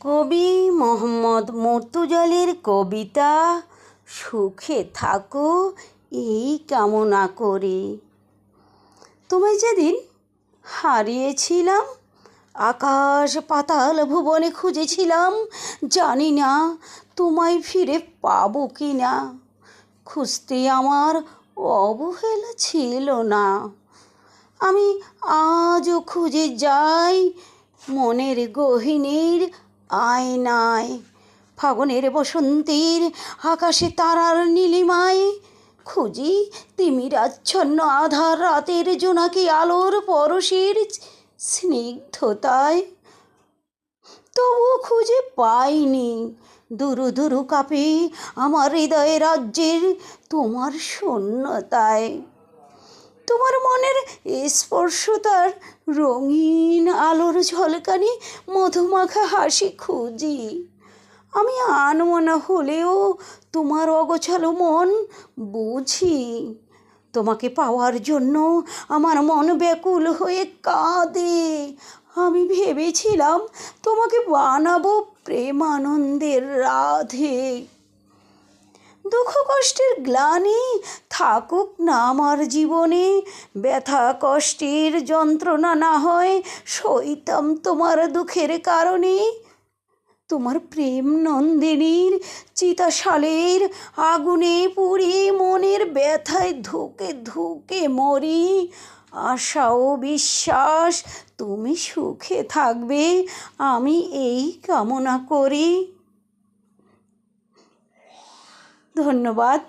কবি মোহাম্মদ মর্তুজালের কবিতা, সুখে থাকো, এই কামনা করে। তোমায় যেদিন হারিয়েছিলাম, আকাশ পাতাল ভুবনে খুঁজেছিলাম, জানি না তোমায় ফিরে পাবো কি না খুঁজতে আমার অবহেলা ছিল না। আমি আজও খুঁজে যাই মনের গহিনীর আয়নায় ফাগুনের বসন্তের আকাশে তারার নীলিমায় খুঁজি তিমিরাচ্ছন্ন আধার রাতের জোনাকি আলোর পরশের স্নিগ্ধতায়। তবুও খুঁজে পাইনি। দুরু দুরু কাপে আমার হৃদয়ে রাজ্যের তোমার শূন্যতায়। তোমার মনের স্পর্শতার রঙিন আলোর ঝলকানি মধুমাখা হাসি খুঁজি। আমি আনমনা হলেও তোমার অগোছালো মন বুঝি। তোমাকে পাওয়ার জন্য আমার মন ব্যাকুল হয়ে কাঁদে। আমি ভেবেছিলাম তোমাকে বানাবো প্রেমানন্দের রাধে। দুঃখ কষ্টের গ্লানি থাকুক না আমার জীবনে। ব্যথা কষ্টের যন্ত্রণা না হয়, সইতাম তোমার দুঃখের কারণে। তোমার প্রেম নন্দিনীর চিতাশালের আগুনে পুড়ে মনের ব্যথায় ধুকে ধুকে মরি। আশা ও বিশ্বাস, তুমি সুখে থাকবে, আমি এই কামনা করি। ধন্যবাদ